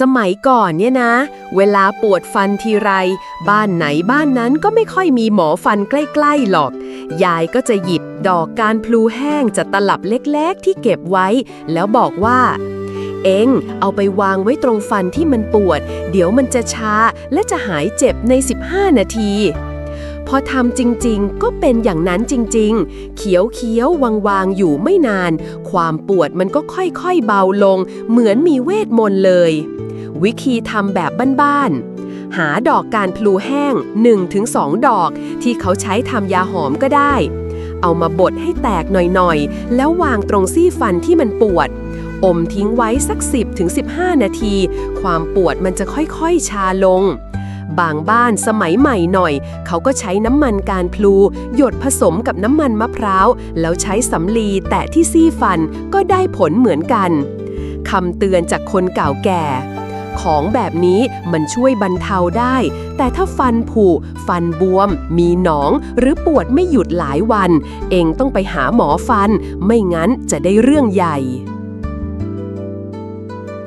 สมัยก่อนเนี่ยนะ เวลาปวดฟันทีไร บ้านไหนบ้านนั้นก็ไม่ค่อยมีหมอฟันใกล้ๆหรอก ยายก็จะหยิบดอกการพลูแห้งจากตลับเล็กๆ ที่เก็บไว้ แล้วบอกว่า เอ็งเอาไปวางไว้ตรงฟันที่มันปวด เดี๋ยวมันจะชาและจะหายเจ็บใน 15 นาที พอทำจริงๆ ก็เป็นอย่างนั้นจริงๆ เขียวเขียววางวางๆอยู่ไม่นาน ความปวดมันก็ค่อยๆเบาลง เหมือนมีเวทมนต์เลย วิธีทำแบบบ้านๆหาดอกการพลูแห้ง 1-2 ดอกที่เขาใช้ทำยาหอมก็ได้ เอามาบดให้แตกหน่อยๆ แล้ววางตรงซี่ฟันที่มันปวด อมทิ้งไว้สัก 10-15 นาที ความปวดมันจะค่อยๆ ชาลง บางบ้านสมัยใหม่หน่อย เขาก็ใช้น้ำมันการพลู หยดผสมกับน้ำมันมะพร้าว แล้วใช้สำลีแตะที่ซี่ฟันก็ได้ผลเหมือนกันคำเตือนจากคนเก่าแก่ ของแบบนี้มันช่วยบรรเทาได้ แต่ถ้าฟันผุ ฟันบวม มีหนอง หรือปวดไม่หยุดหลายวัน เองต้องไปหาหมอฟัน ไม่งั้นจะได้เรื่องใหญ่